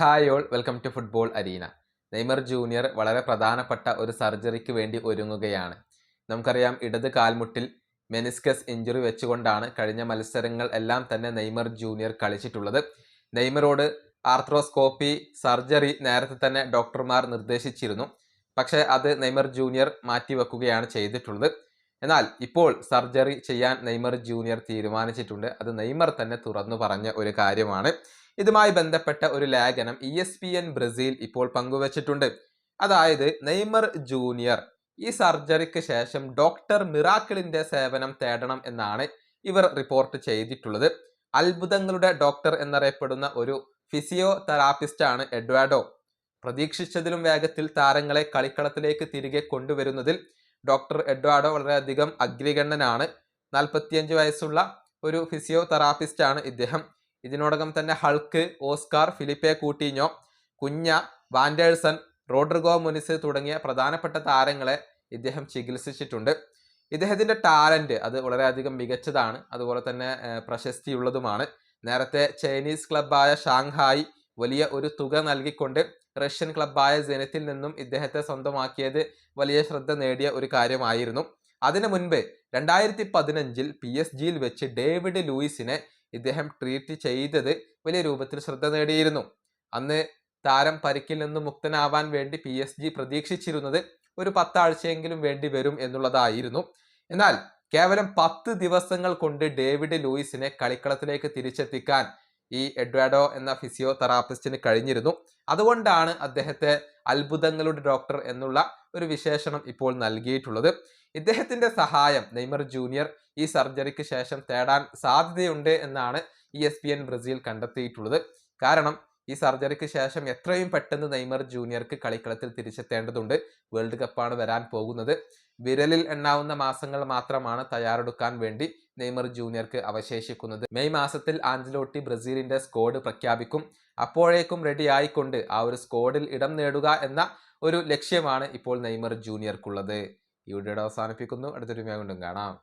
Hi all welcome to football arena. Neymar junior വളരെ പ്രധാനപ്പെട്ട ഒരു സർജറിക്ക് വേണ്ടി ഒരുങ്ങുകയാണ്. നമുക്കറിയാം ഇടത് കാൽമുട്ടിൽ മെനിസ്കസ് ഇഞ്ചുറി വെച്ചുകൊണ്ടാണ് കഴിഞ്ഞ മത്സരങ്ങൾ എല്ലാം തന്നെ നെയ്മർ ജൂനിയർ കളിച്ചിട്ടുള്ളത്. നെയ്മറോട് ആർത്രോസ്കോപ്പി സർജറി നേരത്തെ തന്നെ ഡോക്ടർമാർ നിർദ്ദേശിച്ചിരുന്നു. പക്ഷേ അത് നെയ്മർ ജൂനിയർ മാറ്റിവെക്കുകയാണ് ചെയ്തിട്ടുള്ളത്. എന്നാൽ ഇപ്പോൾ സർജറി ചെയ്യാൻ നെയ്മർ ജൂനിയർ തീരുമാനിച്ചിട്ടുണ്ട്. അത് നെയ്മർ തന്നെ തുറന്നു പറഞ്ഞ ഒരു കാര്യമാണ്. ഇതുമായി ബന്ധപ്പെട്ട ഒരു ലേഖനം E S P N Brazil ഇപ്പോൾ പങ്കുവച്ചിട്ടുണ്ട്. അതായത് നെയ്മർ ജൂനിയർ ഈ സർജറിക്ക് ശേഷം ഡോക്ടർ മിറാക്കിളിന്റെ സേവനം തേടണം എന്നാണ് ഇവർ റിപ്പോർട്ട് ചെയ്തിട്ടുള്ളത്. അത്ഭുതങ്ങളുടെ ഡോക്ടർ എന്നറിയപ്പെടുന്ന ഒരു ഫിസിയോ തെറാപ്പിസ്റ്റ് ആണ് എഡ്വാഡോ പ്രതീക്ഷിച്ചതിലും വേഗത്തിൽ താരങ്ങളെ കളിക്കളത്തിലേക്ക് തിരികെ കൊണ്ടുവരുന്നതിൽ ഡോക്ടർ എഡ്വാഡോ വളരെയധികം അഗ്രിഗണ്യനാണ് നാൽപ്പത്തിയഞ്ച് വയസ്സുള്ള ഒരു ഫിസിയോ തെറാപ്പിസ്റ്റാണ് ആണ് ഇദ്ദേഹം. ഇതിനോടകം തന്നെ ഹൾക്ക് ഓസ്കാർ ഫിലിപ്പെ കൂട്ടിഞ്ഞോ കുഞ്ഞ വാൻഡേഴ്സൺ റോഡ്രിഗോ മുനിസ് തുടങ്ങിയ പ്രധാനപ്പെട്ട താരങ്ങളെ ഇദ്ദേഹം ചികിത്സിച്ചിട്ടുണ്ട്. ഇദ്ദേഹത്തിന്റെ ടാലന്റ് അത് വളരെയധികം മികച്ചതാണ്. അതുപോലെ തന്നെ പ്രശസ്തിയുള്ളതുമാണ്. നേരത്തെ ചൈനീസ് ക്ലബായ ഷാങ്ഹായ് വലിയ ഒരു തുക നൽകിക്കൊണ്ട് റഷ്യൻ ക്ലബായ ജനത്തിൽ നിന്നും ഇദ്ദേഹത്തെ സ്വന്തമാക്കിയത് വലിയ ശ്രദ്ധ നേടിയ ഒരു കാര്യമായിരുന്നു. അതിനു മുൻപ് രണ്ടായിരത്തി പതിനഞ്ചിൽ പി എസ് ജിയിൽ വെച്ച് ഡേവിഡ് ലൂയിസിനെ ഇദ്ദേഹം ട്രീറ്റ് ചെയ്തത് വലിയ രൂപത്തിൽ ശ്രദ്ധ നേടിയിരുന്നു. അന്ന് താരം പരിക്കിൽ നിന്നും മുക്തനാവാൻ വേണ്ടി പി എസ് ജി പ്രതീക്ഷിച്ചിരുന്നത് ഒരു പത്താഴ്ചയെങ്കിലും വേണ്ടി വരും എന്നുള്ളതായിരുന്നു. എന്നാൽ കേവലം പത്ത് ദിവസങ്ങൾ കൊണ്ട് ഡേവിഡ് ലൂയിസിനെ കളിക്കളത്തിലേക്ക് തിരിച്ചെത്തിക്കാൻ ഈ എഡ്വാഡോ എന്ന ഫിസിയോ തെറാപ്പിസ്റ്റിന് കഴിഞ്ഞിരുന്നു. അതുകൊണ്ടാണ് അദ്ദേഹത്തെ അത്ഭുതങ്ങളുടെ ഡോക്ടർ എന്നുള്ള ഒരു വിശേഷണം ഇപ്പോൾ നൽകിയിട്ടുള്ളത്. ഇദ്ദേഹത്തിന്റെ സഹായം നെയ്മർ ജൂനിയർ ഈ സർജറിക്ക് ശേഷം തേടാൻ സാധ്യതയുണ്ട് എന്നാണ് E S P N Brazil കണ്ടെത്തിയിട്ടുള്ളത്. കാരണം ഈ സർജറിക്ക് ശേഷം എത്രയും പെട്ടെന്ന് നെയ്മർ ജൂനിയർക്ക് കളിക്കളത്തിൽ തിരിച്ചെത്തേണ്ടതുണ്ട്. വേൾഡ് കപ്പാണ് വരാൻ പോകുന്നത്. വിരലിൽ എണ്ണാവുന്ന മാസങ്ങൾ മാത്രമാണ് തയ്യാറെടുക്കാൻ വേണ്ടി നെയ്മർ ജൂനിയർക്ക് അവശേഷിക്കുന്നത്. മെയ് മാസത്തിൽ ആഞ്ചലോട്ടി ബ്രസീലിന്റെ സ്കോഡ് പ്രഖ്യാപിക്കും. അപ്പോഴേക്കും റെഡി ആയിക്കൊണ്ട് ആ ഒരു സ്കോഡിൽ ഇടം നേടുക എന്ന ഒരു ലക്ഷ്യമാണ് ഇപ്പോൾ നെയ്മർ ജൂനിയർക്കുള്ളത്. ഈ വീഡിയോയുടെ അവസാനിപ്പിക്കുന്നു. അടുത്തൊരു വീഡിയോ കൊണ്ടും കാണാം.